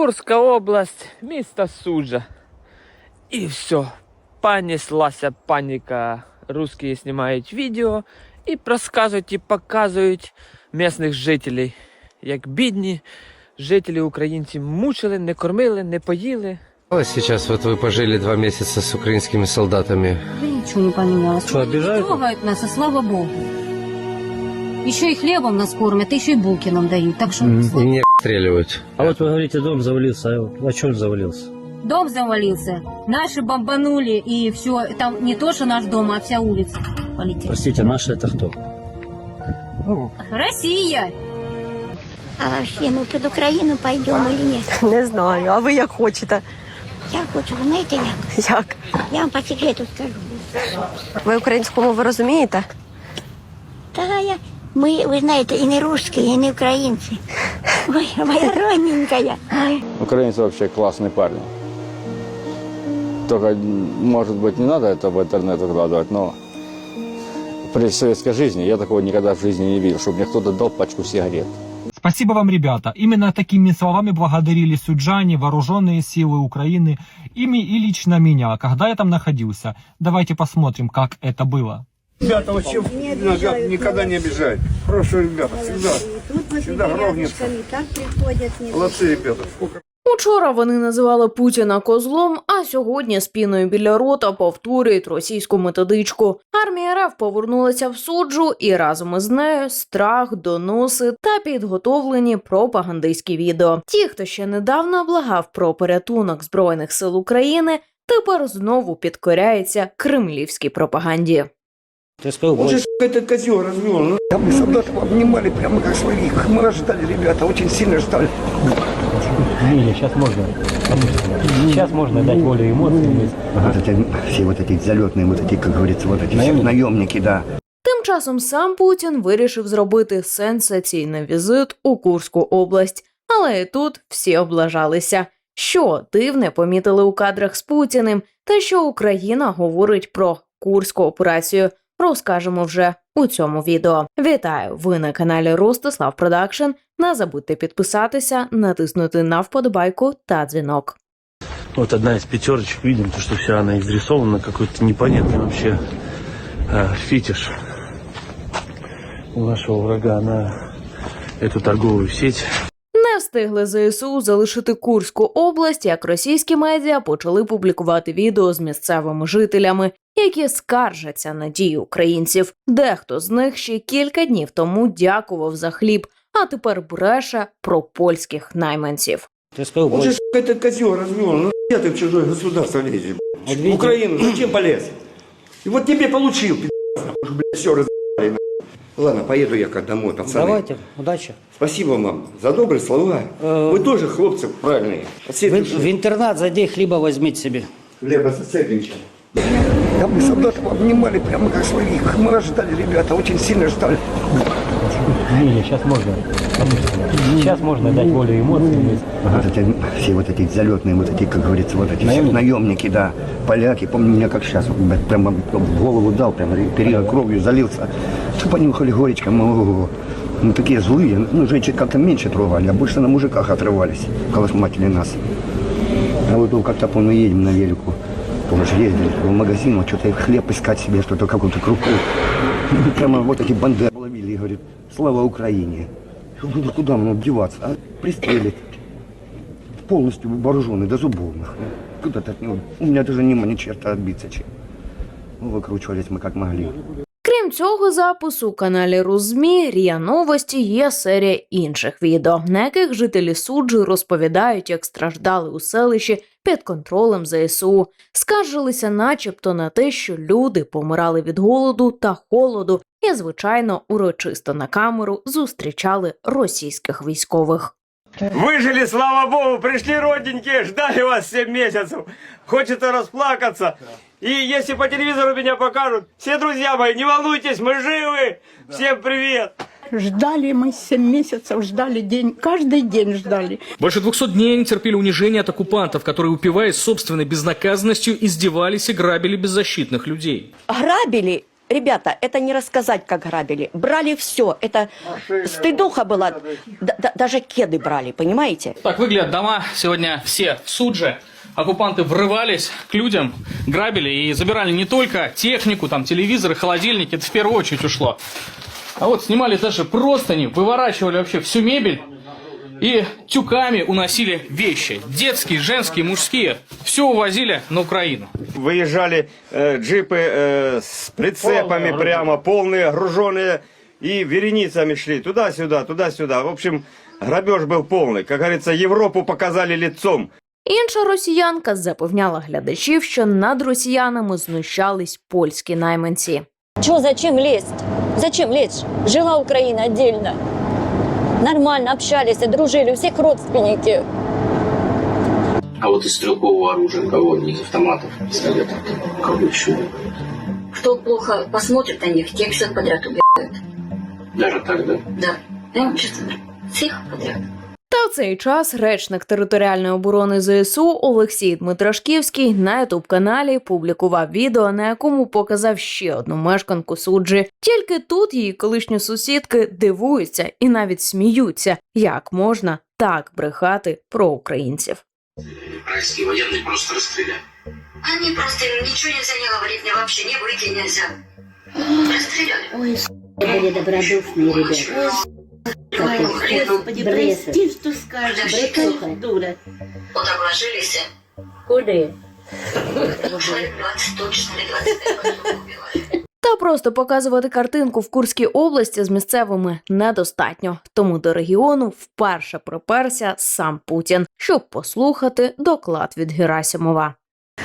Курська область, місто Суджа. І все. Понеслася паніка. Русські знімають відео і розказують і показують місцевих жителів, як бідні жителі українці мучили, не кормили, не поїли. А Сейчас вот вы пожили два месяца с украинскими солдатами. Да ничего не поменялось. Что, обижают? Трогают нас, и слава богу. Еще и хлебом нас кормят, еще и булки нам дают. Так что И слава- не стреливают. А вот вы говорите, дом завалился. А вот о чем завалился? дом завалился. Наши бомбанули, и все. Там не то, что наш дом, а вся улица полетела. Простите, наши это кто? Россия! А вообще мы под Украину пойдем или нет? Не знаю, а ви як хочете? Я хочу, ви знаєте як? Як? Я вам по секрету скажу. Ви українську мову розумієте? Та я, ми, ви знаєте, і не русські, і не українці. Ой, моя родненькая. Ой. Украинцы вообще классные парни. Только, может быть, не надо это в интернет выкладывать, но при советской жизни я такого никогда в жизни не видел, чтобы мне кто-то дал пачку сигарет. Спасибо вам, ребята. Именно такими словами благодарили суджане, вооруженные силы Украины, ими и лично меня, когда я там находился. Давайте посмотрим, как это было. Ребята вообще никогда, никогда не обижают. Хорошие ребята, всегда. Всегда гровнятся. Молодцы ребята. Сколько Учора вони називали Путіна козлом, а сьогодні спіною біля рота повторюють російську методичку. Армія РФ повернулася в суджу, і разом із нею страх, доноси та підготовлені пропагандистські відео. Ті, хто ще недавно благав про порятунок збройних сил України, тепер знову підкоряється кремлівській пропаганді. Ты сказал, Он же, сука, этот козел развел. Ну, А мы солдатов обнимали прямо как своих. Мы ждали, ребята, очень сильно ждали. Не, сейчас можно. Сейчас можно дать волю эмоциям. Вот эти, все вот эти залетные, вот эти, как говорится, вот эти все Наемники? наемники, да. Тим часом сам Путін вирішив зробити сенсаційний візит у Курську область, але і тут всі облажалися. Що дивне помітили у кадрах з Путіним, та що Україна говорить про курську операцію. Розкажемо вже у цьому відео. Вітаю! Ви на каналі Ростислав Продакшн. Не забудьте підписатися, натиснути на вподобайку та дзвінок. Вот одна из пятерочек, видим, то, что вся она изрисована, какой-то непонятный вообще э, фетиш у нашего врага на эту торговую сеть. Не встигли ЗСУ залишити Курську область, як російські медіа почали публікувати відео з місцевими жителями, які скаржаться на дії українців. Дехто з них ще кілька днів тому дякував за хліб, а тепер бреше про польських найманців. Ты сказал, он же, сука, этот козел развел. Ну, я ты в чужое государство лезешь. Вот В видите? Украину зачем полез? И вот тебе получил, пи***ц, нахуй, блядь, все разъебали. нахуй. Ладно, поеду я как домой, пацаны. Давайте, удачи. Спасибо вам за добрые слова. Э, Вы тоже хлопцы правильные. В, в интернат зайди, хлеба возьмите себе. Хлеба соседнича. А мы солдатов обнимали прямо как своих. Мы ждали, ребята, очень сильно ждали. Не, сейчас можно. Сейчас можно дать волю эмоциям. Вот эти, все вот эти залетные, вот эти, как говорится, вот эти все Наемники? наемники, да. Поляки, помню меня как сейчас, вот, прямо в голову дал, прямо перья кровью залился. Все понюхали горечка, ого. Ну, такие злые, ну, женщин как-то меньше трогали, а больше на мужиках отрывались, колошматили нас. А вот ну, как-то, помню, едем на велику, тоже ездили в магазин, вот что-то хлеб искать себе, что-то какую-то крупу. Прямо вот эти банды ловили и говорят, слава Украине. Говорю, куда мне деваться? А пристрелить. Полностью вооруженный до зубов. нахуй. Куда то от него? У меня даже нема ни черта отбиться чем. Ну, выкручивались мы как могли. Крім цього запису, у каналі Рузмі Рія Новості є серія інших відео, на яких жителі суджі розповідають, як страждали у селищі під контролем ЗСУ, скаржилися, начебто, на те, що люди помирали від голоду та холоду, і, звичайно, урочисто на камеру зустрічали російських військових. Выжили, слава богу, пришли родненькие, ждали вас 7 месяцев. Хочется расплакаться. И если по телевизору меня покажут, все друзья мои, не волнуйтесь, мы живы. Всем привет. Ждали мы 7 месяцев, ждали день, каждый день ждали. Больше 200 дней они терпели унижение от оккупантов, которые, упиваясь собственной безнаказанностью, издевались и грабили беззащитных людей. Грабили ребята, это не рассказать, как грабили. Брали все. Это стыдуха была. Д- д- даже кеды брали, понимаете? Так выглядят дома сегодня все в Судже. Оккупанты врывались к людям, грабили и забирали не только технику, там телевизоры, холодильники, это в первую очередь ушло. А вот снимали даже простыни, выворачивали вообще всю мебель и тюками уносили вещи. Детские, женские, мужские. Все увозили на Украину. Выезжали э, джипы э, с прицепами прямо, полные, груженные, и вереницами шли туда-сюда, туда-сюда. В общем, грабеж был полный. Как говорится, Европу показали лицом. Інша росіянка запевняла глядачів, що над росіянами знущались польські найманці. Че, зачем лезть? Зачем лезть? Жила Украина отдельно. Нормально общались, дружили, у всех родственники. А вот из стрелкового оружия, кого из автоматов, пистолетов, кого еще? Кто плохо посмотрит на них, тех всех подряд убивают. Даже так, да? Да, я вам честно говорю, всех подряд. Та в цей час речник територіальної оборони ЗСУ Олексій Дмитрашківський на ютуб каналі публікував відео, на якому показав ще одну мешканку суджі. Тільки тут її колишні сусідки дивуються і навіть сміються, як можна так брехати про українців. Украинские военные просто расстреляли. Они просто им ничего нельзя не говорить, мне вообще не выйти нельзя. Расстреляли. Ой, были добродушные ребята. Господи, прости, что скажешь, братуха. дура. Вот обложились, 20 точно или 25. Та просто показувати картинку в Курській області з місцевими недостатньо. Тому до регіону вперше приперся сам Путін, щоб послухати доклад від Герасимова.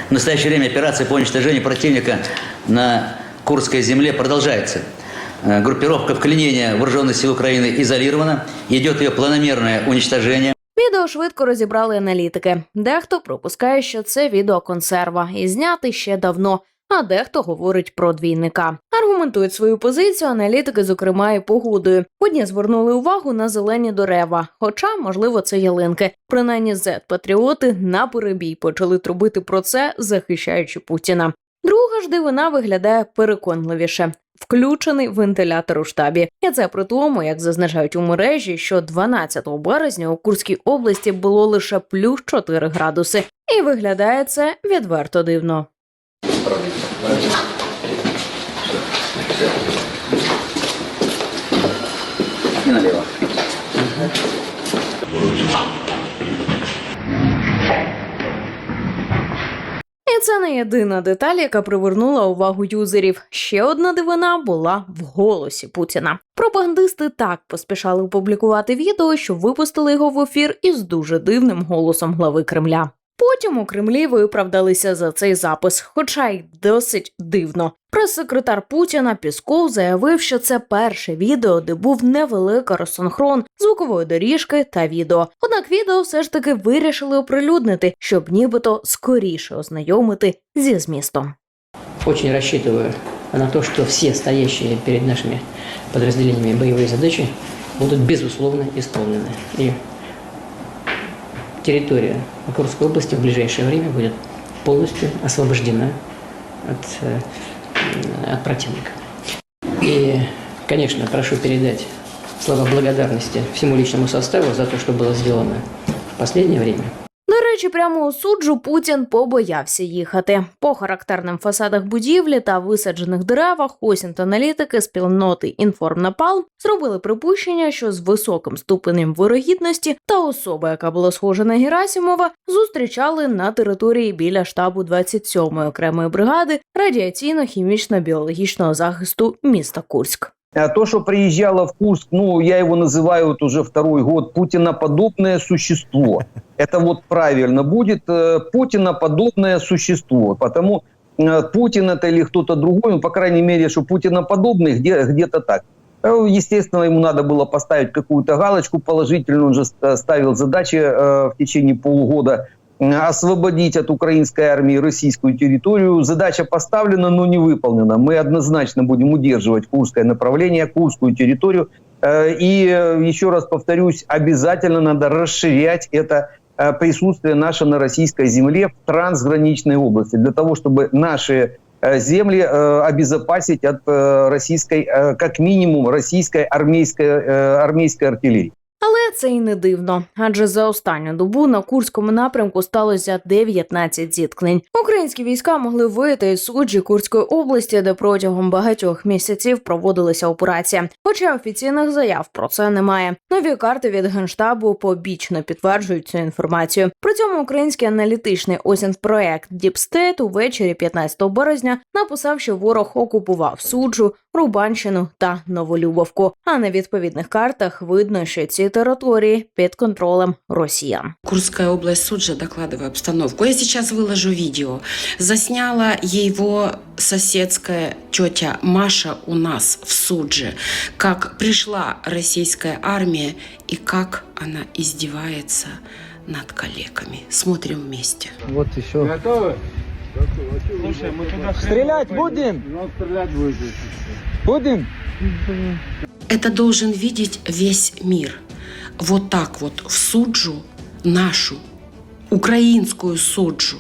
В настоящее время операция по уничтожению противника на Курской земле продолжается. Э, Группировка вклинения вооруженных сил Украины изолирована, идет ее планомерное уничтожение. Відео швидко розібрали аналітики. Дехто пропускає, що це відео консерва і зняти ще давно. А дехто говорить про двійника. Аргументують свою позицію аналітики, зокрема і погодою. Одні звернули увагу на зелені дерева, хоча, можливо, це ялинки. Принаймні, зет-патріоти на перебій почали трубити про це, захищаючи Путіна. Друга ж дивина виглядає переконливіше. Включений вентилятор у штабі, і це при тому, як зазначають у мережі, що 12 березня у Курській області було лише плюс 4 градуси, і виглядає це відверто дивно. И налево. Це не єдина деталь, яка привернула увагу юзерів. Ще одна дивина була в голосі Путіна. Пропагандисти так поспішали опублікувати відео, що випустили його в ефір із дуже дивним голосом глави Кремля. Потім у Кремлі виправдалися за цей запис, хоча й досить дивно. Прес-секретар Путіна Пісков заявив, що це перше відео, де був невеликий розсинхрон звукової доріжки та відео. Однак відео все ж таки вирішили оприлюднити, щоб нібито скоріше ознайомити зі змістом. Очень рассчитываю на то, что все стоящие перед нашими подразделениями боевые задачи будут безусловно исполнены. И территория Курской области в ближайшее время будет полностью освобождена от, э, от противника. И, конечно, прошу передать слова благодарности всему личному составу за то, что было сделано в последнее время. До прямо у суджу Путін побоявся їхати. По характерним фасадах будівлі та висаджених деревах осінт-аналітики спільноти Інформнапалм зробили припущення, що з високим ступенем вирогідності та особа, яка була схожа на Герасимова, зустрічали на території біля штабу 27-ї окремої бригади радіаційно-хімічно-біологічного захисту міста Курськ. А то, что приезжало в Курск, ну, я его называю вот уже второй год, путиноподобное существо. Это вот правильно будет, э, путиноподобное существо. Потому э, Путин это или кто-то другой, ну, по крайней мере, что путиноподобный где, где-то так. Э, Естественно, ему надо было поставить какую-то галочку положительную. Он же ст- ставил задачи э, в течение полугода э, освободить от украинской армии российскую территорию. Задача поставлена, но не выполнена. Мы однозначно будем удерживать курское направление, курскую территорию. Э, И э, еще раз повторюсь, обязательно надо расширять это э, присутствие наше на российской земле в трансграничной области, для того, чтобы наши земли обезопасить от российской, как минимум, российской армейской, армейской артиллерии. Це й не дивно, адже за останню добу на Курському напрямку сталося 19 зіткнень. Українські війська могли вийти із суджі Курської області, де протягом багатьох місяців проводилася операція. Хоча офіційних заяв про це немає. Нові карти від генштабу побічно підтверджують цю інформацію. При цьому український аналітичний осінпроект State увечері 15 березня написав, що ворог окупував суджу, Рубанщину та Новолюбовку. А на відповідних картах видно, що ці території під контролем росіян. Курская область Суджа, докладываю обстановку. Я сейчас выложу видео. Засняла его соседская тетя Маша у нас в Судже, как пришла российская армия и как она издевается над коллегами. Смотрим вместе. Вот еще. Готовы? Стрелять будем? стрелять будете. Будем? Это должен видеть весь мир. Вот так вот в суджу нашу, украинскую суджу.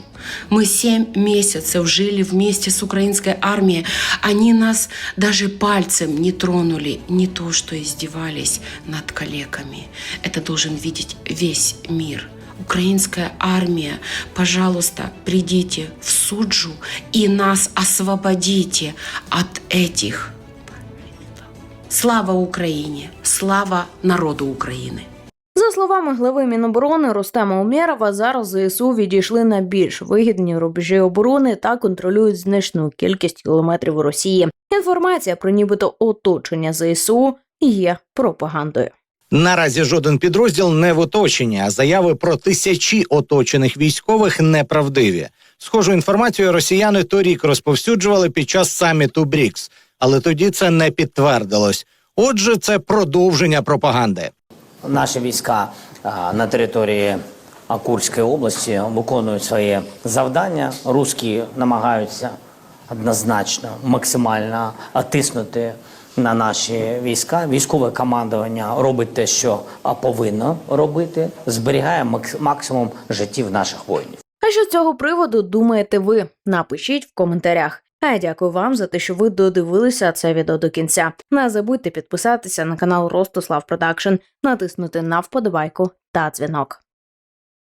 Мы семь месяцев жили вместе с украинской армией. Они нас даже пальцем не тронули, не то что издевались над коллегами. Это должен видеть весь мир. Украинская армия, пожалуйста, придите в суджу и нас освободите от этих Слава Україні! Слава народу України! За словами глави Міноборони Рустема Умєрова, зараз ЗСУ відійшли на більш вигідні рубежі оборони та контролюють значну кількість кілометрів Росії. Інформація про нібито оточення ЗСУ є пропагандою. Наразі жоден підрозділ не в оточенні, а заяви про тисячі оточених військових неправдиві. Схожу інформацію росіяни торік розповсюджували під час саміту БРІКС, але тоді це не підтвердилось. Отже, це продовження пропаганди. Наші війська на території Курської області виконують своє завдання. Руські намагаються однозначно максимально тиснути на наші війська. Військове командування робить те, що повинно робити, зберігає максимум життів наших воїнів. А що з цього приводу думаєте ви? Напишіть в коментарях. А я дякую вам за те, що ви додивилися це відео до кінця. Не забудьте підписатися на канал Ростислав Продакшн, натиснути на вподобайку та дзвінок.